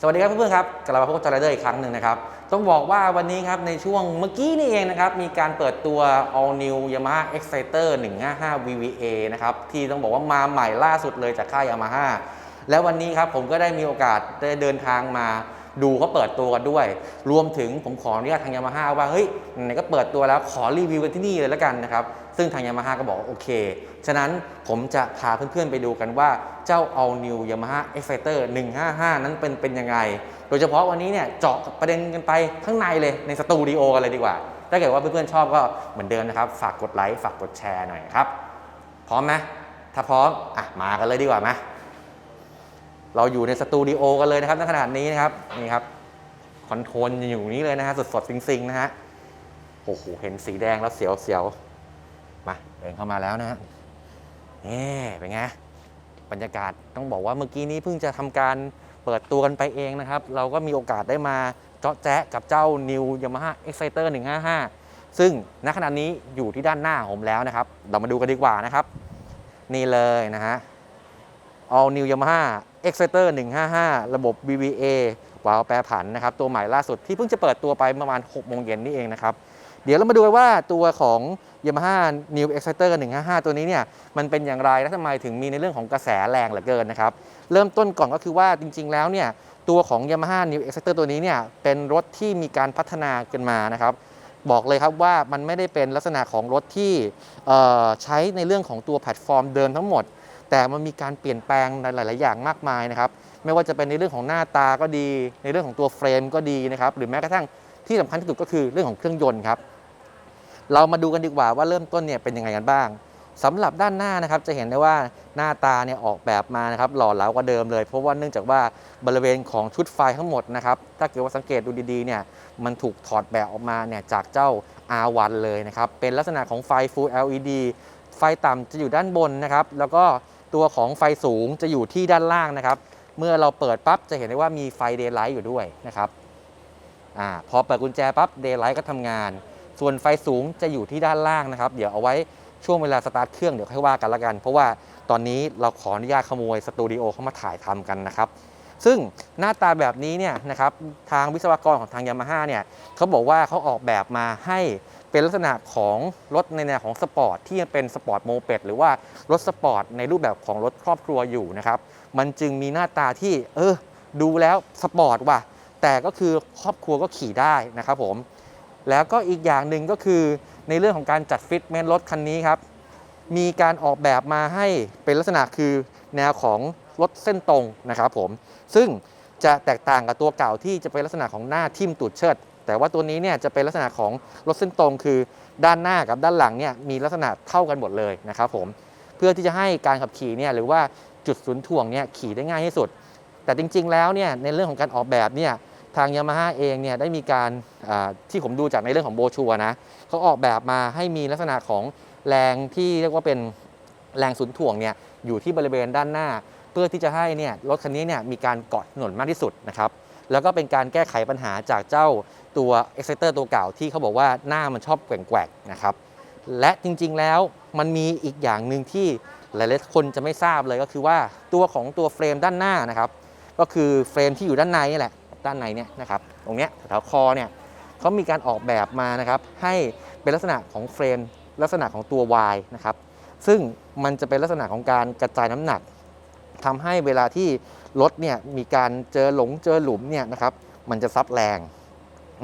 สวัสดีครับเพื่อนๆครับกลับมาพบกับจอร์เดอร์อีกครั้งหนึ่งนะครับ ต้องบอกว่าวันนี้ครับในช่วงเมื่อกี้นี่เองนะครับ มีการเปิดตัว all new Yamaha Exciter 155 VVA นะครับ ที่ต้องบอกว่ามาใหม่ล่าสุดเลยจากค่าย Yamaha แล้ววันนี้ครับผมก็ได้มีโอกาสได้เดินทางมา ดูเขาเปิดตัวกันด้วย รวมถึงผมขออนุญาตทางยามาฮ่าว่าเฮ้ยไหนก็เปิดตัวแล้วขอรีวิวกันที่นี่เลยแล้วกันนะครับ ซึ่งทางยามาฮ่าก็บอกโอเค ฉะนั้นผมจะพาเพื่อนๆไปดูกันว่าเจ้า all new Yamaha Exciter 155 นั้นเป็นเป็นยังไง โดยเฉพาะวันนี้เนี่ยเจาะประเด็นกันไปข้างในเลยในสตูดิโอกันเลยดีกว่า ถ้าเกิดว่าเพื่อนๆชอบก็เหมือนเดิมนะครับฝากกดไลค์ฝากกดแชร์หน่อยครับพร้อมไหมถ้าพร้อมอะมากันเลยดีกว่าไหม เราอยู่ในสตูดิโอกันเลยนะครับในขนาดนี้นะครับนี่ครับคอนโทรลอยู่นี้เลยนะฮะสดๆซิงๆนะฮะโอ้โหเห็นสีแดงแล้วเสียวๆมาเดินเข้ามาแล้วนะฮะนี่เป็นไงบรรยากาศต้องบอกว่าเมื่อกี้นี้เพิ่งจะทำการเปิดตัวกันไปเองนะครับ เราก็มีโอกาสได้มาเจาะแจ๊กับเจ้า New Yamaha Exciter 155 ซึ่งณขณะนี้อยู่ที่ด้านหน้าผมแล้วนะครับ เรามาดูกันดีกว่านะครับ นี่เลยนะฮะ All New Yamaha Exciter 155 ระบบ BBA วาล์วแปรผันนะครับ ตัวใหม่ล่าสุดที่เพิ่งจะเปิดตัวไปประมาณ 6 โมงเย็นนี่เองนะครับ เดี๋ยวเรามาดูว่าตัวของ Yamaha New Exciter 155 ตัวนี้เนี่ยมันเป็นอย่างไรและทำไมถึงมีในเรื่องของกระแสแรงเหลือเกินนะครับ เริ่มต้นก่อนก็คือว่าจริง ๆ แล้วเนี่ยตัวของ Yamaha New Exciter ตัวนี้เนี่ยเป็นรถที่มีการพัฒนากันมานะครับบอกเลยครับว่ามันไม่ได้เป็นลักษณะของรถที่ใช้ในเรื่องของตัวแพลตฟอร์มเดิมทั้งหมด แต่มันมีการเปลี่ยนแปลงในหลาย ๆ อย่างมากมายนะครับ ไม่ว่าจะเป็นในเรื่องของหน้าตาก็ดี ในเรื่องของตัวเฟรมก็ดีนะครับ หรือแม้กระทั่งที่สำคัญที่สุดก็คือเรื่องของเครื่องยนต์ครับ เรามาดูกันดีกว่าว่าเริ่มต้นเนี่ยเป็นยังไงกันบ้างสำหรับด้านหน้านะครับ จะเห็นได้ว่าหน้าตาเนี่ยออกแบบมานะครับ หล่อเหลากว่าเดิมเลย เพราะว่าเนื่องจากว่าบริเวณของชุดไฟทั้งหมดนะครับ ถ้าเกิดว่าสังเกตดูดีๆเนี่ย มันถูกถอดแบบออกมาเนี่ยจากเจ้า R1 เลยนะครับ เป็นลักษณะของไฟ Full LED ไฟต่ำจะอยู่ด้านบนนะครับ แล้วก็ ตัวของไฟสูงจะอยู่ที่ด้านล่างนะครับ เมื่อเราเปิดปั๊บจะเห็นได้ว่ามีไฟเดย์ไลท์อยู่ด้วยนะครับอพอเปิดกุญแจปั๊บเดย์ไลท์ก็ทำงาน ส่วนไฟสูงจะอยู่ที่ด้านล่างนะครับ เดี๋ยวเอาไว้ช่วงเวลาสตาร์ทเครื่องเดี๋ยวค่อยว่ากันละกัน เพราะว่าตอนนี้เราขออนุญาตขโมยสตูดิโอเข้ามาถ่ายทำกันนะครับซึ่งหน้าตาแบบนี้เนี่ยนะครับทางวิศวกรของทางยามาฮ่าเนี่ยเขาบอกว่าเขาออกแบบมาให้ เป็นลักษณะของรถในแนวของสปอร์ตที่ยังเป็นสปอร์ตโมเปดหรือว่ารถสปอร์ตในรูปแบบของรถครอบครัวอยู่นะครับ มันจึงมีหน้าตาที่เออดูแล้วสปอร์ตว่ะ แต่ก็คือครอบครัวก็ขี่ได้นะครับผม แล้วก็อีกอย่างหนึ่งก็คือในเรื่องของการจัดฟิตเมนต์รถคันนี้ครับ มีการออกแบบมาให้เป็นลักษณะคือแนวของรถเส้นตรงนะครับผม ซึ่งจะแตกต่างกับตัวเก่าที่จะเป็นลักษณะของหน้าทิ่มตูดเชิด แต่ว่าตัวนี้เนี่ยจะเป็นลักษณะของรถเส้นตรงคือด้านหน้ากับด้านหลังเนี่ยมีลักษณะเท่ากันหมดเลยนะครับผมเพื่อที่จะให้การขับขี่เนี่ยหรือว่าจุดศูนย์ถ่วงเนี่ยขี่ได้ง่ายที่สุด แต่จริง ๆ แล้วเนี่ยในเรื่องของการออกแบบเนี่ยทางยามาฮ่าเองเนี่ยได้มีการที่ผมดูจากในเรื่องของโบชัวนะเขาออกแบบมาให้มีลักษณะของแรงที่เรียกว่าเป็นแรงศูนย์ถ่วงเนี่ยอยู่ที่บริเวณด้านหน้า เพื่อที่จะให้เนี่ยรถคันนี้เนี่ยมีการเกาะถนนมากที่สุดนะครับ แล้วก็เป็นการแก้ไขปัญหาจากเจ้าตัว Exciter ตัวเก่าที่เขาบอกว่าหน้ามันชอบแกว่งๆนะครับและจริงๆแล้วมันมีอีกอย่างหนึ่งที่หลายๆคนจะไม่ทราบเลยก็คือว่าตัวของตัวเฟรมด้านหน้านะครับ ก็คือเฟรมที่อยู่ด้านในนี่แหละด้านในเนี่ยนะครับตรงเนี้ยแถวคอเนี่ยเขามีการออกแบบมานะครับให้เป็นลักษณะของเฟรมลักษณะของตัว Y นะครับซึ่งมันจะเป็นลักษณะของการกระจายน้ำหนักทำให้เวลาที่ รถเนี่ยมีการเจอหลงเจอหลุมเนี่ยนะครับมันจะซับแรง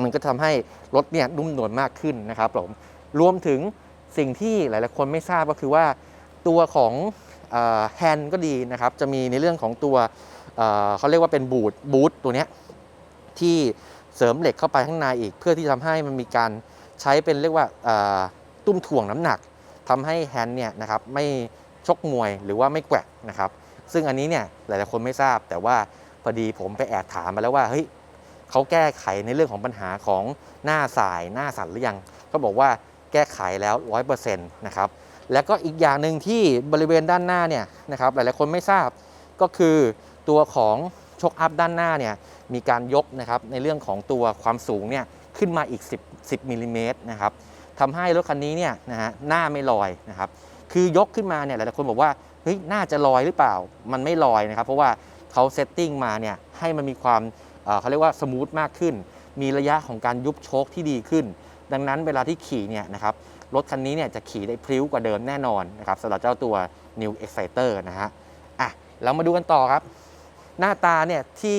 มันก็ทำให้รถเนี่ยนุ่มนวลมากขึ้นนะครับผมรวมถึงสิ่งที่หลายๆคนไม่ทราบก็คือว่าตัวของแฮนด์ก็ดีนะครับจะมีในเรื่องของตัวเเขาเรียกว่าเป็นบูทบูทตัวเนี้ยที่เสริมเหล็กเข้าไปข้างในอีก เพื่อที่ทำให้มันมีการใช้เป็นเรียกว่าตุ้มถ่วงน้ำหนักทำให้แฮนด์เนี่ยนะครับไม่ชกมวยหรือว่าไม่แกว่งนะครับ ซึ่งอันนี้เนี่ยหลายๆคนไม่ทราบ แต่ว่าพอดีผมไปแอบถามมาแล้วว่าเฮ้ยเขาแก้ไขในเรื่องของปัญหาของหน้าสายหน้าสั่นหรือยังเขาบอกว่าแก้ไขแล้ว100%นะครับแล้วก็อีกอย่างหนึ่งที่บริเวณด้านหน้าเนี่ยนะครับหลายๆคนไม่ทราบก็คือตัวของชกอัพด้านหน้าเนี่ยมีการยกนะครับในเรื่องของตัวความสูงเนี่ยขึ้นมาอีก 10 10มิลลิเมตรนะครับทำให้รถคันนี้เนี่ยนะฮะหน้าไม่ลอยนะครับคือยกขึ้นมาเนี่ยหลายๆคนบอกว่า เฮ้ยน่าจะลอยหรือเปล่า มันไม่ลอยนะครับ เพราะว่าเขาเซตติ้งมาเนี่ยให้มันมีความเขาเรียกว่าสมูทมากขึ้น มีระยะของการยุบโชคที่ดีขึ้น ดังนั้นเวลาที่ขี่เนี่ยนะครับรถคันนี้เนี่ยจะขี่ได้พริ้วกว่าเดิมแน่นอนนะครับสำหรับเจ้าตัว New Exciter นะฮะอะเรามาดูกันต่อครับ หน้าตาเนี่ยที่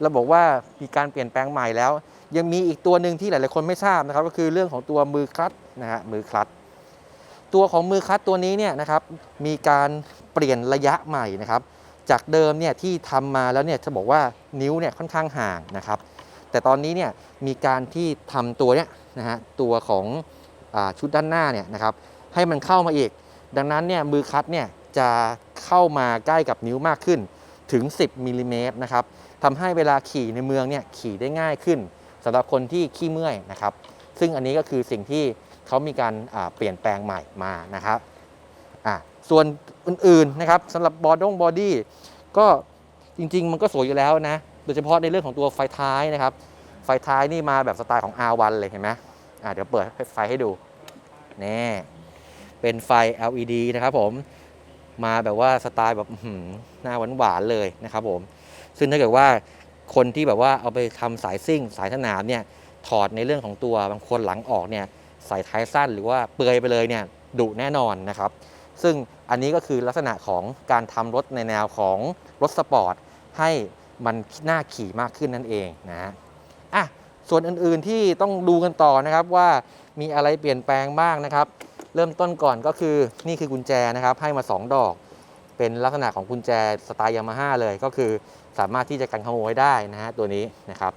เราบอกว่ามีการเปลี่ยนแปลงใหม่แล้ว ยังมีอีกตัวหนึ่งที่หลาย ๆ คนไม่ทราบนะครับ ก็คือเรื่องของตัวมือคลัตช์นะฮะมือคลัตช์ตัวของมือคลัตช์ตัวนี้เนี่ยนะครับมีการ ลี่ยนระยะใหม่นะครับ จากเดิมเนี่ยที่ทำมาแล้วเนี่ยจะบอกว่านิ้วเนี่ยค่อนข้างห่างนะครับ แต่ตอนนี้เนี่ยมีการที่ทำตัวเนี่ยนะฮะตัวของอชุดด้านหน้าเนี่ยนะครับให้มันเข้ามาอีก ดังนั้นเนี่ยมือคัดเนี่ยจะเข้ามาใกล้กับนิ้วมากขึ้นถึง 10มิลลิเมตรนะครับทำให้เวลาขี่ในเมืองเนี่ยขี่ได้ง่ายขึ้นสำหรับคนที่ขี้เมื่อยนะครับ ซึ่งอันนี้ก็คือสิ่งที่เขามีการเปลี่ยนแปลงใหม่มานะครับอะส่วน อื่นๆนะครับสำหรับบอดงบอดี้ก็จริง ๆ มันก็สวยอยู่แล้วนะ โดยเฉพาะในเรื่องของตัวไฟท้ายนะครับ ไฟท้ายนี่มาแบบสไตล์ของ R1 เลยเห็นไหมอะเดี๋ยวเปิดไฟให้ดูนี่เป็นไฟ LED นะครับผมมาแบบว่าสไตล์แบบหือหน้าหวานๆเลยนะครับผม ซึ่งถ้าเกิดว่าคนที่แบบว่าเอาไปทำสายซิ่ง สายสนามเนี่ยถอดในเรื่องของตัวบางคนหลังออกเนี่ยใส่ท้ายสั้นหรือว่าเปลือยไปเลยเนี่ยดุแน่นอนนะครับ ซึ่งอันนี้ก็คือลักษณะของการทำรถในแนวของรถสปอร์ตให้มันน่าขี่มากขึ้นนั่นเองนะฮะอะส่วนอื่นๆที่ต้องดูกันต่อนะครับว่ามีอะไรเปลี่ยนแปลงบ้างนะครับ เริ่มต้นก่อนก็คือนี่คือกุญแจนะครับให้มา 2 ดอก เป็นลักษณะของกุญแจสไตล์ยามาฮ่าเลยก็คือสามารถที่จะกันขโมยได้นะฮะตัวนี้นะครับ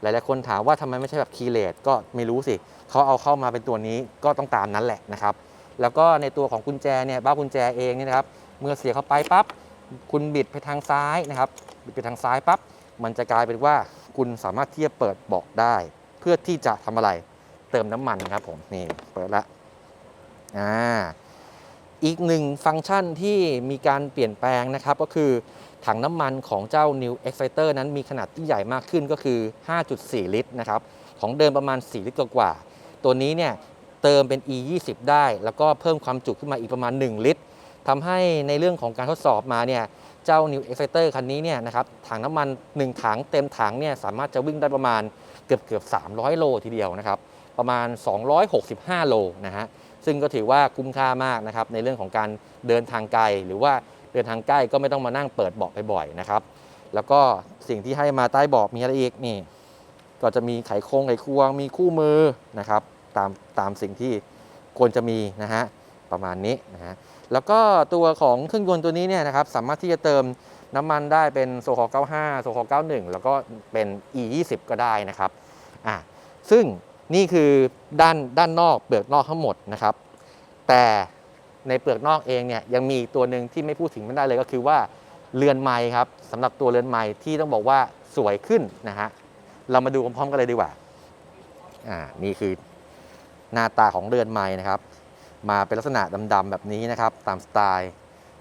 หลายๆคนถามว่าทำไมไม่ใช่แบบคีเลสก็ไม่รู้สิเขาเอาเข้ามาเป็นตัวนี้ก็ต้องตามนั้นแหละนะครับ แล้วก็ในตัวของกุญแจเนี่ยบ้ากุญแจเองเนี่ยนะครับเมื่อเสียบเข้าไปปั๊บคุณบิดไปทางซ้ายนะครับบิดไปทางซ้ายปั๊บมันจะกลายเป็นว่าคุณสามารถที่จะเปิดเบาะได้ เพื่อที่จะทำอะไรเติมน้ำมันครับผมนี่เปิดละอ่าอีกหนึ่งฟังก์ชันที่มีการเปลี่ยนแปลงนะครับก็คือถังน้ำมันของเจ้า New Exciter นั้นมีขนาดที่ใหญ่มากขึ้นก็คือ 5.4 ลิตรนะครับ ของเดิมประมาณ 4 ลิตรกว่า ตัวนี้เนี่ย เติมเป็น E 2 0ได้ แล้วก็เพิ่มความจุขึ้นมาอีกประมาณ 1 ลิตรทำให้ในเรื่องของการทดสอบมาเนี่ยเจ้า New Exciter คันนี้เนี่ยนะครับถังน้ำมัน 1 ถังเต็มถังเนี่ยสามารถจะวิ่งได้ประมาณเกือบเกือบ300 โลทีเดียวนะครับประมาณ 265 โลนะฮะซึ่งก็ถือว่าคุ้มค่ามากนะครับในเรื่องของการเดินทางไกล หรือว่าเดินทางใกล้ก็ไม่ต้องมานั่งเปิดเบาะบ่อยๆนะครับแล้วก็สิ่งที่ให้มาใต้เบาะมีอะไรอีกนี่ก็จะมีไขโครงไขควงมีคู่มือนะครับ ตามตามสิ่งที่ควรจะมีนะฮะประมาณนี้นะฮะแล้วก็ตัวของเครื่องยนต์ตัวนี้เนี่ยนะครับสามารถที่จะเติมน้ำมันได้เป็นโซฮอล95 โซฮอล91 แล้วก็เป็น E 2 0ก็ได้นะครับอะซึ่งนี่คือด้านด้านนอกเปลือกนอกทั้งหมดนะครับ แต่ในเปลือกนอกเองเนี่ยยังมีตัวหนึ่งที่ไม่พูดถึงไม่ได้เลยก็คือว่าเรือนไม้ครับสำหรับตัวเรือนไม้ที่ต้องบอกว่าสวยขึ้นนะฮะเรามาดูพร้อมๆกันเลยดีกว่าอ่านี่คือ หน้าตาของเรือนไม้นะครับ มาเป็นลักษณะดำๆแบบนี้นะครับ ตามสไตล์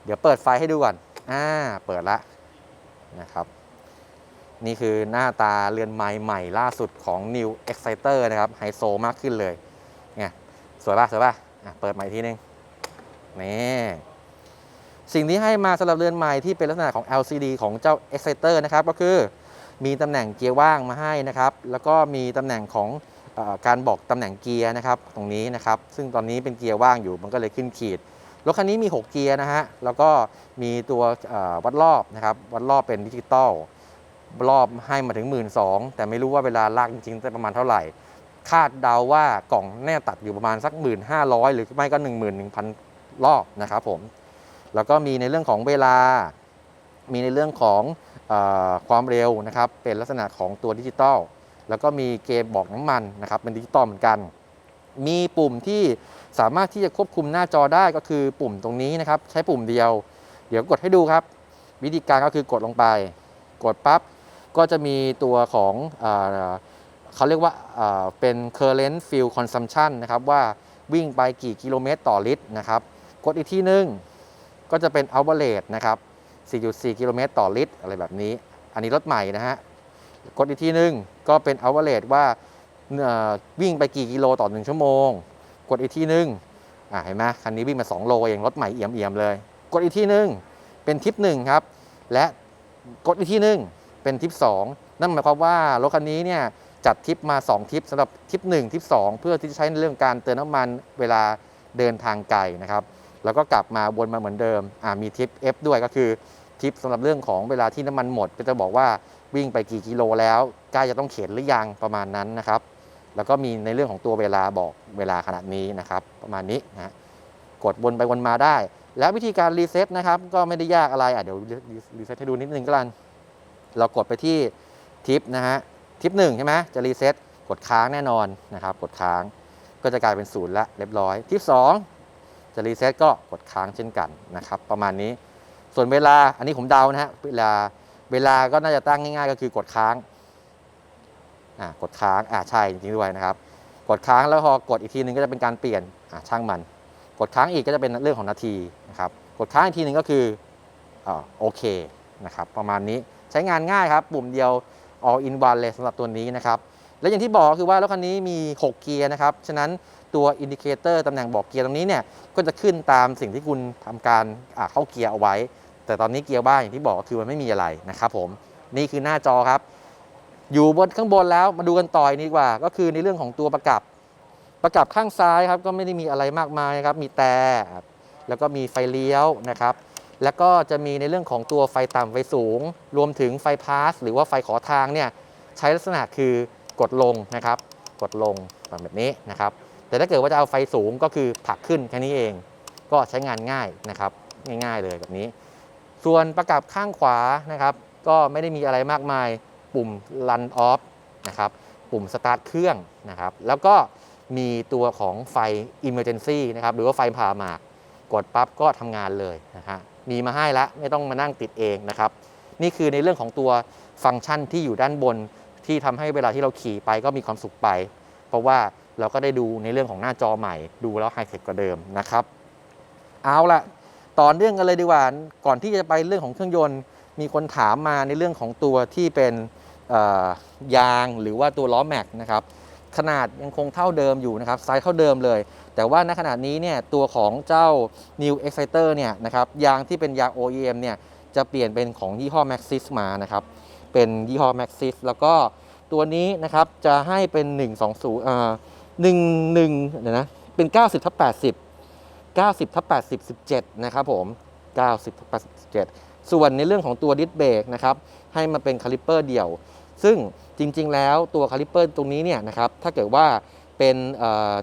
เดี๋ยวเปิดไฟให้ดูก่อนอ่าเปิดละนะครับ นี่คือหน้าตาเรือนไม้ใหม่ล่าสุดของ New Exciter นะครับไฮโซมากขึ้นเลยเนี่ยสวยป่ะสวยป่ะอะเปิดใหม่ทีนึงนี่สิ่งที่ให้มาสำหรับเรือนใหม่ที่เป็นลักษณะของ LCD ของเจ้า Exciter นะครับ ก็คือมีตำแหน่งเกียร์ว่างมาให้นะครับ แล้วก็มีตำแหน่งของ การบอกตำแหน่งเกียร์นะครับตรงนี้นะครับ ซึ่งตอนนี้เป็นเกียร์ว่างอยู่มันก็เลยขึ้นขีดรถคันนี้มี 6 เกียร์นะฮะแล้วก็มีตัววัดรอบนะครับวัดรอบเป็นดิจิตอลรอบให้มาถึง 1 2ื่นแต่ไม่รู้ว่าเวลาลากจริงๆจะประมาณเท่าไหร่ คาดเดาว่ากล่องแน่ตัดอยู่ประมาณสัก 1,500 หรือไม่ก็ 11,000 รอบนะครับผมแล้วก็มีในเรื่องของเวลา มีในเรื่องของอความเร็วนะครับ เป็นลักษณะของตัวดิจิตอล แล้วก็มีเกมบอกน้ำมันนะครับเป็นดิจิตอลเหมือนกัน มีปุ่มที่สามารถที่จะควบคุมหน้าจอได้ก็คือปุ่มตรงนี้นะครับ ใช้ปุ่มเดียว เดี๋ยวกดให้ดูครับ วิธีการก็คือกดลงไป กดปั๊บก็จะมีตัวของเอเขาเรียกว่าเอ่อเป็น current fuel consumption นะครับว่าวิ่งไปกี่กิโลเมตรต่อลิตรนะครับ กดอีกทีนึงก็จะเป็น average นะครับ 4.4 กิโลเมตรต่อลิตร อะไรแบบนี้ อันนี้รถใหม่นะฮะ กดอีกทีนึงก็เป็น average ว่าวิ่งไปกี่กิโลต่อ 1 ชั่วโมง กดอีกทีนึงอ่าเห็นไหมคันนี้วิ่งมา 2 โลเองรถใหม่เอี่ยมๆเลย กดอีกทีนึงเป็นทิปหนึ่งครับ และกดอีกทีหนึงเป็นทิป2นั่นหมายความว่ารถคันนี้เนี่ยจัดทิปมา 2 ทิปสำหรับทิป1ทิป2เพื่อที่จะใช้ในเรื่องการเติมน้ำมันเวลาเดินทางไกลนะครับ แล้วก็กลับมาวนมาเหมือนเดิมมีทิป F ด้วยก็คือทิปสำหรับเรื่องของเวลาที่น้ำมันหมด ก็จะบอกว่า วิ่งไปกี่กิโลแล้วใกล้จะต้องเข็นหรือยังประมาณนั้นนะครับ แล้วก็มีในเรื่องของตัวเวลาบอกเวลาขนาดนี้นะครับ ประมาณนี้นะกดวนไปวนมาได้ แล้ววิธีการรีเซ็ตนะครับ ก็ไม่ได้ยากอะไรอะเดี๋ยวรีเซ็ตให้ดูนิดนึงก็แล้วกันเรากดไปที่ทิปนะฮะทิปหนึ่งใช่ไหมจะรีเซ็ตกดค้างแน่นอนนะครับ กดค้างก็จะกลายเป็นศูนย์ละเรียบร้อยทิปสองจะรีเซ็ตก็กดค้างเช่นกันนะครับ ประมาณนี้ส่วนเวลาอันนี้ผมเดานะฮะเวลา เวลาก็น่าจะตั้งง่ายๆ ก็คือกดค้างอ่ากดค้างอ่าใช่จริงๆด้วยนะครับ กดค้างแล้วพอกดอีกทีนึงก็จะเป็นการเปลี่ยนอ่าช่างมัน กดค้างอีกก็จะเป็นเรื่องของนาทีนะครับกดค้างอีกทีหนึ่งก็คืออาโอเคนะครับประมาณนี้ใช้งานง่ายครับ ปุ่มเดียว all in one เลยสำหรับตัวนี้นะครับและอย่างที่บอกคือว่ารถคันนี้มี 6 เกียร์นะครับ ฉะนั้นตัวอินดิเคเตอร์ตำแหน่งบอกเกียร์ตรงนี้เนี่ย ก็จะขึ้นตามสิ่งที่คุณทำการอ่าเข้าเกียร์เอาไว้ แต่ตอนนี้เกียร์บ้านอย่างที่บอกก็คือมันไม่มีอะไรนะครับผมนี่คือหน้าจอครับ อยู่บนข้างบนแล้วมาดูกันต่อยนี่ดีกว่า ก็คือในเรื่องของตัวประกับ ประกับข้างซ้ายครับก็ไม่ได้มีอะไรมากมายครับมีแต่แล้วก็มีไฟเลี้ยวนะครับ แล้วก็จะมีในเรื่องของตัวไฟต่ำไฟสูง รวมถึงไฟพาสหรือว่าไฟขอทางเนี่ยใช้ลักษณะคือกดลงนะครับ กดลงแบบนี้นะครับ แต่ถ้าเกิดว่าจะเอาไฟสูงก็คือผลักขึ้นแค่นี้เอง ก็ใช้งานง่ายนะครับ ง่ายๆเลยแบบนี้ ส่วนประกับข้างขวานะครับ ก็ไม่ได้มีอะไรมากมาย ปุ่ม run off นะครับ ปุ่ม start เครื่องนะครับ แล้วก็มีตัวของไฟ emergency นะครับ หรือว่าไฟผ่าหมาก กดปั๊บก็ทำงานเลยนะฮะ มีมาให้แล้วไม่ต้องมานั่งติดเองนะครับ นี่คือในเรื่องของตัวฟังก์ชันที่อยู่ด้านบนที่ทำให้เวลาที่เราขี่ไปก็มีความสุขไป เพราะว่าเราก็ได้ดูในเรื่องของหน้าจอใหม่ ดูแล้วไฮเทคกว่าเดิมนะครับ เอาละ ต่อเนื่องกันเลยดีกว่า ก่อนที่จะไปเรื่องของเครื่องยนต์ มีคนถามมาในเรื่องของตัวที่เป็นยางหรือว่าตัวล้อแม็กนะครับ ขนาดยังคงเท่าเดิมอยู่นะครับ ไซส์เท่าเดิมเลย แต่ว่าณขณะนี้เนี่ยตัวของเจ้า New Exciter เนี่ยนะครับยางที่เป็นยาง OEM เนี่ยจะเปลี่ยนเป็นของยี่ห้อ Maxxis มานะครับ เป็นยี่ห้อ Maxxis แล้วก็ตัวนี้นะครับจะให้เป็น 120เอ่อ11เดี๋ยวนะเป็น 90ทับ80 90ทับ80 17 นะครับผม 90ทับ80 17 ส่วนในเรื่องของตัวดิสเบรกนะครับให้มาเป็นคาลิปเปอร์เดี่ยว ซึ่งจริง ๆ แล้วตัวคาลิปเปอร์ตรงนี้เนี่ยนะครับถ้าเกิดว่าเป็น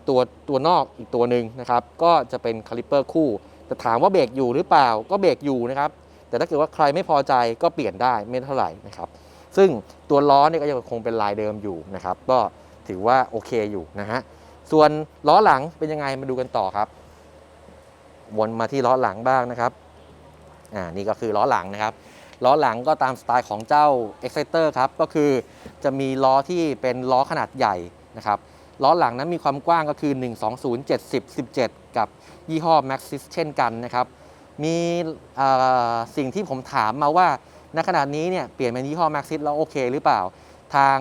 ตัวตัวนอกอีกตัวหนึ่งนะครับก็จะเป็นคาลิปเปอร์คู่แต่ถามว่าเบรกอยู่หรือเปล่าก็เบรกอยู่นะครับแต่ถ้าเกิดว่าใครไม่พอใจก็เปลี่ยนได้ไม่เท่าไหร่นะครับซึ่งตัวล้อเนี่ยก็ยังคงเป็นลายเดิมอยู่นะครับก็ถือว่าโอเคอยู่นะฮะส่วนล้อหลังเป็นยังไงมาดูกันต่อครับ วนมาที่ล้อหลังบ้างนะครับอ่านี่ก็คือล้อหลังนะครับล้อหลังก็ตามสไตล์ของเจ้า Exciter ครับก็คือจะมีล้อที่เป็นล้อขนาดใหญ่นะครับล้อหลังนั้นมีความกว้างก็คือ 120 70 17 กับยี่ห้อ Maxxis เช่นกันนะครับมีอ่อสิ่งที่ผมถามมาว่าณขนาดนี้เนี่ยเปลี่ยนเป็นยี่ห้อ Maxxis แล้วโอเคหรือเปล่า ทาง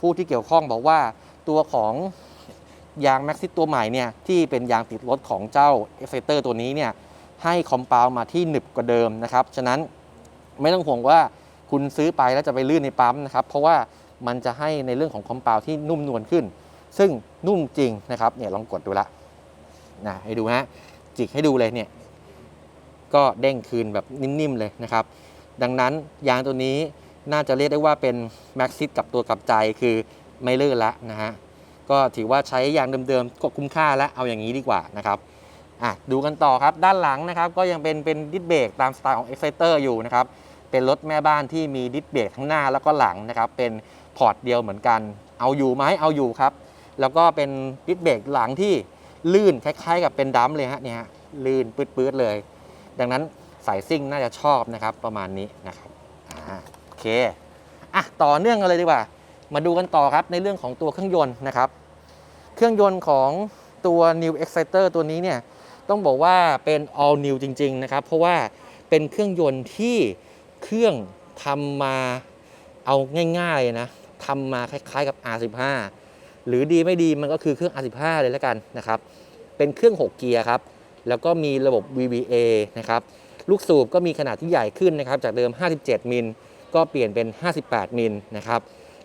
ผู้ที่เกี่ยวข้องบอกว่าตัวของ ยาง Maxxis ตัวใหม่เนี่ยที่เป็นยางติดรถของเจ้า Exciter ตัวนี้เนี่ยให้คอมเปามาที่หนึบกว่าเดิมนะครับฉะนั้นไม่ต้องห่วงว่าคุณซื้อไปแล้วจะไปลื่นในปั๊มนะครับเพราะว่ามันจะให้ในเรื่องของคอมเปาที่นุ่มนวลขึ้น ซึ่งนุ่มจริงนะครับเนี่ยลองกดดูละนะให้ดูฮะจิกให้ดูเลยเนี่ยก็เด้งคืนแบบนิ่มๆเลยนะครับดังนั้นยางตัวนี้น่าจะเรียกได้ว่าเป็นแม็กซิสกับตัวกับใจคือไม่ลื่นละนะฮะ ก็ถือว่าใช้ยางเดิมๆก็คุ้มค่าแล้วเอาอย่างนี้ดีกว่านะครับอะดูกันต่อครับด้านหลังนะครับก็ยังเป็นเป็นดิสเบรกตามสไตล์ของ Exciter อยู่นะครับเป็นรถแม่บ้านที่มีดิสเบรกทั้งหน้าแล้วก็หลังนะครับเป็นพอร์ตเดียวเหมือนกัน เอาอยู่ไหมเอาอยู่ครับ แล้วก็เป็นดิสเบรกหลังที่ลื่นคล้ายๆ กับเป็นดัมเลยฮะเนี่ยฮะลื่นปื๊ดๆเลย ดังนั้นสายซิ่งน่าจะชอบนะครับประมาณนี้นะครับอ่าโอเคอะต่อเนื่องกันเลยดีกว่า มาดูกันต่อครับในเรื่องของตัวเครื่องยนต์นะครับ เครื่องยนต์ของตัว New Exciter ตัวนี้เนี่ยต้องบอกว่าเป็น all new จริง ๆ นะครับ เพราะว่าเป็นเครื่องยนต์ที่เครื่องทำมาเอาง่ายๆนะทำมาคล้ายๆกับ R15 หรือดีไม่ดีมันก็คือเครื่อง R15 เลยแล้วกันนะครับ เป็นเครื่อง 6 เกียร์ครับ แล้วก็มีระบบ VVA นะครับ ลูกสูบก็มีขนาดที่ใหญ่ขึ้นนะครับ จากเดิม 57 มิล ก็เปลี่ยนเป็น 58 มิลนะครับ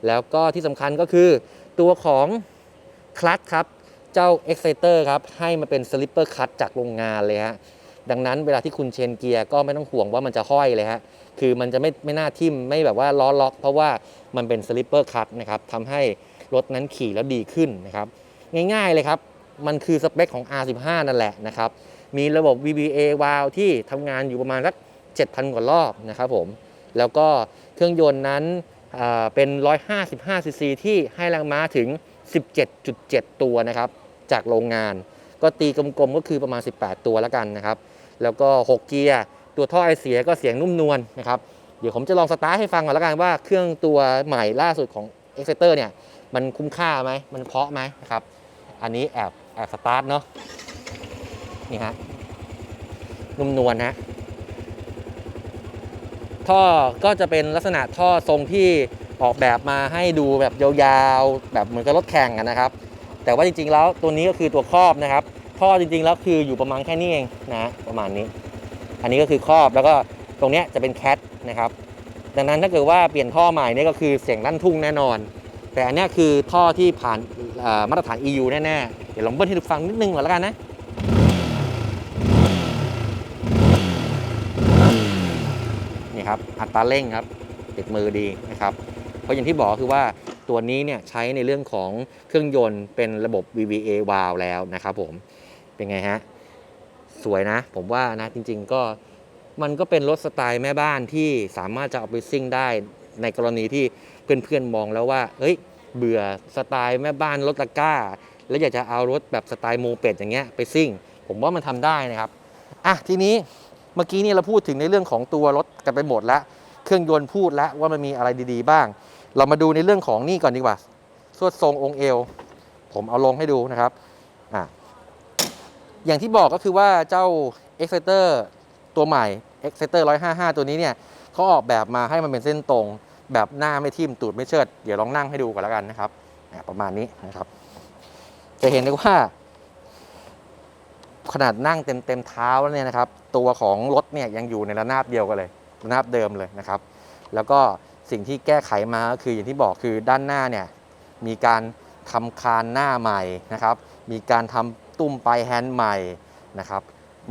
แล้วก็ที่สำคัญก็คือตัวของ คลัตช์ครับ เจ้า Exciter ครับ ให้มาเป็น Slipper Cut จากโรงงานเลยฮะ ดังนั้นเวลาที่คุณเชนเกียร์ก็ไม่ต้องห่วงว่ามันจะห้อยเลยฮะ คือมันจะไม่ไม่น่าทิ่มไม่แบบว่าล้อล็อก เพราะว่ามันเป็น Slipper Cut นะครับทำให้รถนั้นขี่แล้วดีขึ้นนะครับ ง่ายๆเลยครับ มันคือสเปคของ R15 นั่นแหละนะครับ มีระบบ VBA valve ที่ทำงานอยู่ประมาณสัก 7,000 กว่ารอบนะครับผม แล้วก็เครื่องยนต์นั้นอ่าเป็น 155 ซีซีที่ให้แรงม้าถึง 17.7 ตัวนะครับจากโรงงาน ก็ตีกลมๆก็คือประมาณ 18 ตัวแล้วกันนะครับ แล้วก็ 6 เกียร์ ตัวท่อไอเสียก็เสียงนุ่มนวลนะครับเดี๋ยวผมจะลองสตาร์ทให้ฟังก่อนแล้วกันว่าเครื่องตัวใหม่ล่าสุดของ e x c e t e r เนี่ยมันคุ้มค่าไหมมันเพาะไหมนะครับอันนี้แอบแอบสตาร์ทเนาะนี่ฮะนุ่มนวลฮะท่อก็จะเป็นลักษณะท่อทรงที่ ออกแบบมาให้ดูแบบยาวๆ แบบเหมือนกับรถแข่งนะครับ แต่ว่าจริงๆแล้วตัวนี้ก็คือตัวครอบนะครับท่อจริงๆแล้วคืออยู่ประมาณแค่นี้เองนะประมาณนี้ อันนี้ก็คือครอบแล้วก็ตรงเนี้ยจะเป็นแคทนะครับ ดังนั้นถ้าเกิดว่าเปลี่ยนท่อใหม่เนี่ยก็คือเสียงลั่นทุ่งแน่นอน แต่อันนี้คือท่อที่ผ่านมาตรฐาน EU แน่ๆ เดี๋ยวลองเบิ้ลให้ดูฟังนิดนึงก่อนแล้วกันนะนี่ครับอัตราเร่งครับติดมือดีนะครับ เพราะอย่างที่บอกคือว่าตัวนี้เนี่ยใช้ในเรื่องของเครื่องยนต์เป็นระบบ VVA valve แล้วนะครับผมเป็นไงฮะ สวยนะ ผมว่านะจริง ๆ ก็มันก็เป็นรถสไตล์แม่บ้านที่สามารถจะเอาไปซิ่งได้ในกรณีที่เพื่อนๆมองแล้วว่าเฮ้ยเบื่อสไตล์แม่บ้านรถตะก้า แล้วอยากจะเอารถแบบสไตล์โมเป็ดอย่างเงี้ยไปซิ่ง ผมว่ามันทำได้นะครับอะทีนี้เมื่อกี้นี่เราพูดถึงในเรื่องของตัวรถกันไปหมดแล้ว เครื่องยนต์พูดแล้วว่ามันมีอะไรดี ๆ บ้าง เรามาดูในเรื่องของนี่ก่อนดีกว่าสวดทรงองค์เอว ผมเอาลงให้ดูนะครับอะอย่างที่บอกก็คือว่าเจ้า Exciter ตัวใหม่ Exciter 155 ตัวนี้เนี่ยเขาออกแบบมาให้มันเป็นเส้นตรง แบบหน้าไม่ทิ่มตูดไม่เชิด เดี๋ยวลองนั่งให้ดูก่อนแล้วกันนะครับประมาณนี้นะครับ จะเห็นได้ว่า ขนาดนั่งเต็มเต็มเท้าแล้วเนี่ยนะครับ ตัวของรถเนี่ยยังอยู่ในระนาบเดียวกันเลย ระนาบเดิมเลยนะครับ แล้วก็ สิ่งที่แก้ไขมาก็คืออย่างที่บอกคือด้านหน้าเนี่ยมีการทำคานหน้าใหม่นะครับ มีการทำตุ้มปลายแฮนด์ใหม่นะครับ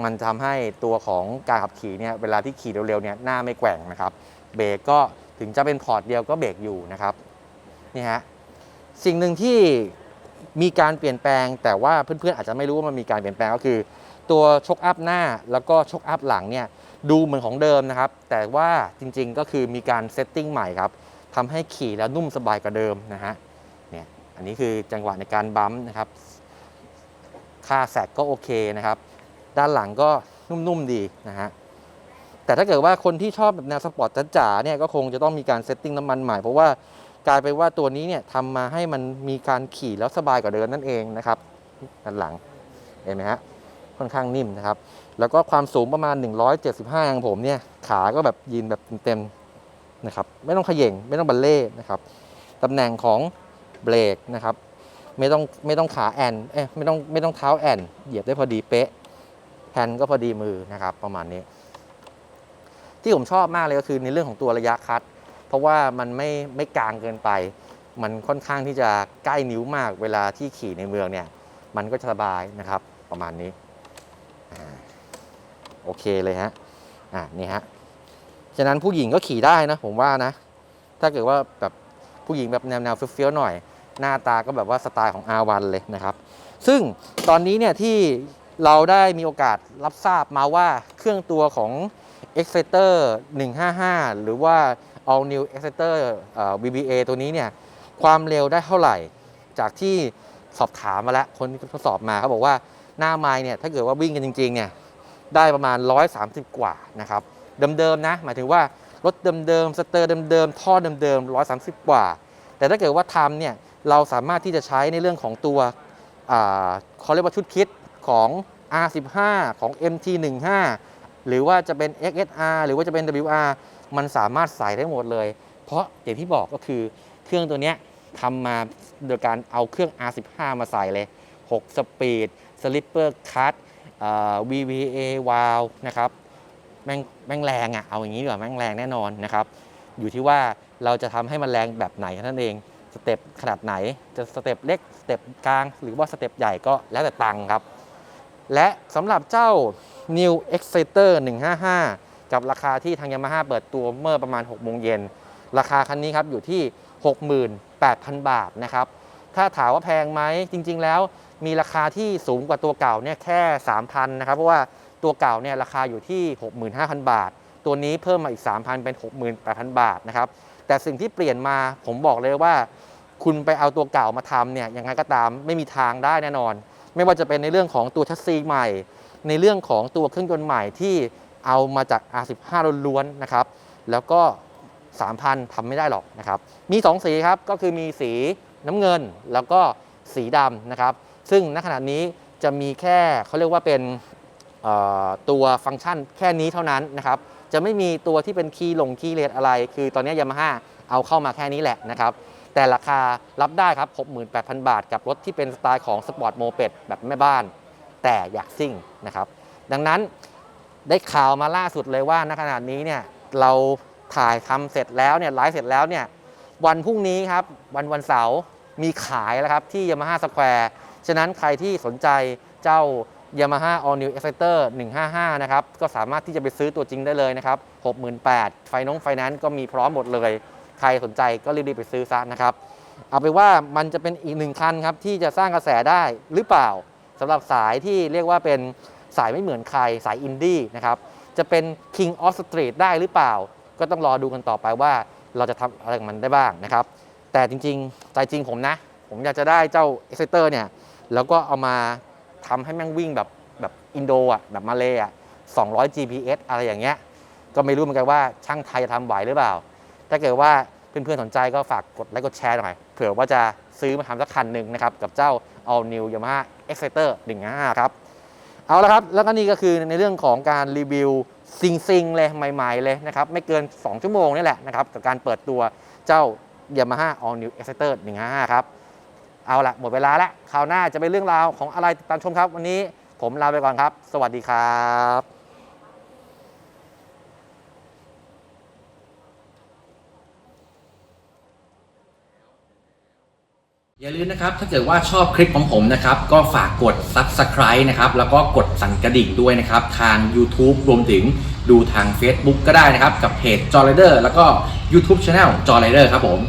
มันทำให้ตัวของการขับขี่เนี่ยเวลาที่ขี่เร็วๆเนี่ยหน้าไม่แกว่งนะครับ เบรกก็ถึงจะเป็นพอร์ตเดียวก็เบรกอยู่นะครับนี่ฮะสิ่งหนึ่งที่มีการเปลี่ยนแปลงแต่ว่าเพื่อนๆอาจจะไม่รู้ว่ามันมีการเปลี่ยนแปลงก็คือ ตัวชกอัพหน้าแล้วก็ชกอัพหลังเนี่ยดูเหมือนของเดิมนะครับ แต่ว่าจริงๆก็คือมีการเซตติ้งใหม่ครับทำให้ขี่แล้วนุ่มสบายกว่าเดิมนะฮะเนี่ยอันนี้คือจังหวะในการบัมป์นะครับค่าแสกก็โอเคนะครับ ด้านหลังก็นุ่มๆดีนะฮะแต่ถ้าเกิดว่าคนที่ชอบแบบแนวสปอร์ตจ๋าๆเนี่ยก็คงจะต้องมีการเซตติ้งน้ำมันใหม่ เพราะว่ากลายไปว่าตัวนี้เนี่ยทำมาให้มันมีการขี่แล้วสบายกว่าเดิมนั่นเองนะครับด้านหลังเห็นไหมฮะ ค่อนข้างนิ่มนะครับ แล้วก็ความสูงประมาณ 175ของผมเนี่ยขาก็แบบยืนแบบเต็มๆนะครับ ไม่ต้องเขย่งไม่ต้องบัลเล่นะครับตำแหน่งของเบรกนะครับ ไม่ต้องไม่ต้องขาแอนเอ๊ะไม่ต้องไม่ต้องเท้าแอนเหยียบได้พอดีเป๊ะแฮนก็พอดีมือนะครับ ประมาณนี้ ที่ผมชอบมากเลยก็คือในเรื่องของตัวระยะคัด เพราะว่ามันไม่ไม่กลางเกินไป มันค่อนข้างที่จะใกล้นิ้วมากเวลาที่ขี่ในเมืองเนี่ย มันก็สบายนะครับ ประมาณนี้ โอเคเลยฮะอ่านี่ฮะฉะนั้นผู้หญิงก็ขี่ได้นะผมว่านะ ถ้าเกิดว่าแบบผู้หญิงแบบแนวแนวเฟี้ยวๆหน่อย หน้าตาก็แบบว่าสไตล์ของ R1 เลยนะครับ ซึ่งตอนนี้เนี่ยที่เราได้มีโอกาสรับทราบมาว่าเครื่องตัวของ Exciter 155 หรือว่า All New Exciter เอ่อ VBA ตัวนี้เนี่ยความเร็วได้เท่าไหร่ จากที่สอบถามมาแล้วคนที่ทดสอบมาเขาบอกว่าหน้าไม้เนี่ยถ้าเกิดว่าวิ่งกันจริงๆเนี่ย ได้ประมาณ 130 กว่านะครับเดิมๆนะหมายถึงว่ารถเดิมๆสเตอร์เดิมๆท่อเดิมๆ130 กว่า แต่ถ้าเกิดว่าทำเนี่ยเราสามารถที่จะใช้ในเรื่องของตัวเขาเรียกว่าชุดคิดของ R15 ของ MT15 หรือว่าจะเป็น XSR หรือว่าจะเป็น WR มันสามารถใส่ได้หมดเลย เพราะอย่างที่บอกก็คือเครื่องตัวเนี้ยทำมาโดยการเอาเครื่อง R15 มาใส่เลย 6 สปีด สลิปเปอร์คัต VVA valve นะครับแม่งแม่งแรงอะ่ะเอาอย่างนี้ดีกว่าแม่งแรงแน่นอนนะครับ อยู่ที่ว่าเราจะทำให้มันแรงแบบไหนนั้นเองสเต็ปขนาดไหนจะสเต็ปเล็กสเต็ปกลาง หรือว่าสเต็ปใหญ่ก็แล้วแต่ตังค์ครับ และสำหรับเจ้า New Exciter 155 กับราคาที่ทาง Yamaha เปิดตัวเมื่อประมาณ6โมงเย็นราคาคันนี้ครับอยู่ที่ 68,000 บาทนะครับ ถ้าถามว่าแพงไหมจริง ๆ แล้ว มีราคาที่สูงกว่าตัวเก่าเนี่ยแค่ 3,000นะครับเพราะว่าตัวเก่าเนี่ยราคาอยู่ที่ 65,000 บาท ตัวนี้เพิ่มมาอีก 3,000 เป็น 68,000 บาทนะครับแต่สิ่งที่เปลี่ยนมาผมบอกเลยว่า คุณไปเอาตัวเก่ามาทำเนี่ยยังไงก็ตามไม่มีทางได้แน่นอน ไม่ว่าจะเป็นในเรื่องของตัวชัสซีใหม่ ในเรื่องของตัวเครื่องยนต์ใหม่ที่เอามาจาก R15 ล้วนๆนะครับ แล้วก็ 3,000ทำไม่ได้หรอกนะครับ มี 2 สีครับ ก็คือมีสีน้ำเงินแล้วก็สีดำนะครับ ซึ่งณขณะนี้จะมีแค่เขาเรียกว่าเป็นตัวฟังก์ชันแค่นี้เท่านั้นนะครับจะไม่มีตัวที่เป็นคีย์ลงคีย์เลสอะไร คือตอนนี้ยามาฮ่าเอาเข้ามาแค่นี้แหละนะครับแต่ราคารับได้ครับ 68,000 บาท กับรถที่เป็นสไตล์ของสปอร์ตโมเป็ดแบบแม่บ้าน แต่อยากซิ่งนะครับดังนั้นได้ข่าวมาล่าสุดเลยว่าณขณะนี้เนี่ยเราถ่ายทำเสร็จแล้วเนี่ยไลฟ์เสร็จแล้วเนี่ยวันพรุ่งนี้ครับวันวันเสาร์มีขายแล้วครับที่ Yamaha Square ฉะนั้นใครที่สนใจเจ้า Yamaha All New Exciter 155 นะครับ ก็สามารถที่จะไปซื้อตัวจริงได้เลยนะครับ68,000ไฟน้องไฟแนนซ์ก็มีพร้อมหมดเลย ใครสนใจก็รีบๆไปซื้อซะนะครับ เอาไปว่ามันจะเป็นอีกหนึ่งคันครับ ที่จะสร้างกระแสได้หรือเปล่าสำหรับสายที่เรียกว่าเป็นสายไม่เหมือนใครสายอินดี้นะครับจะเป็น King of Street ได้หรือเปล่า ก็ต้องรอดูกันต่อไปว่าเราจะทำอะไรกับมันได้บ้างนะครับ แต่จริงๆ ใจจริงผมนะ ผมอยากจะได้เจ้า Exciter เนี่ย แล้วก็เอามาทำให้แม่งวิ่งแบบแบบอินโดอะแบบมาเลยอะ200 GPS อะไรอย่างเงี้ย ก็ไม่รู้เหมือนกันว่าช่างไทยจะทำไหวหรือเปล่า ถ้าเกิดว่าเพื่อนๆสนใจก็ฝากกดไลค์กดแชร์หน่อย เผื่อว่าจะซื้อมาทำสักคันหนึ่งนะครับ กับเจ้า All New Yamaha Exciter 155 ครับ เอาละครับ แล้วก็นี่ก็คือในเรื่องของการรีวิวซิงซิงๆเลยใหม่ๆเลยนะครับ ไม่เกิน 2 ชั่วโมงนี่แหละนะครับ กับการเปิดตัวเจ้า Yamaha All New Exciter 155 ครับ เอาละหมดเวลาล้วคราวหน้าจะเป็นเรื่องราวของอะไรติดตามชมครับ วันนี้ผมลาไปก่อนครับ สวัสดีครับอย่าลืมนะครับ ถ้าเกิดว่าชอบคลิปของผมนะครับ ก็ฝากกด Subscribe นะครับ แล้วก็กดสั่นกระดิ่งด้วยนะครับ ทาง YouTube รวมถึงดูทาง Facebook ก็ได้นะครับ กับเพจ j o r i d e r แล้วก็ YouTube Channel j o r i d e r ครับผม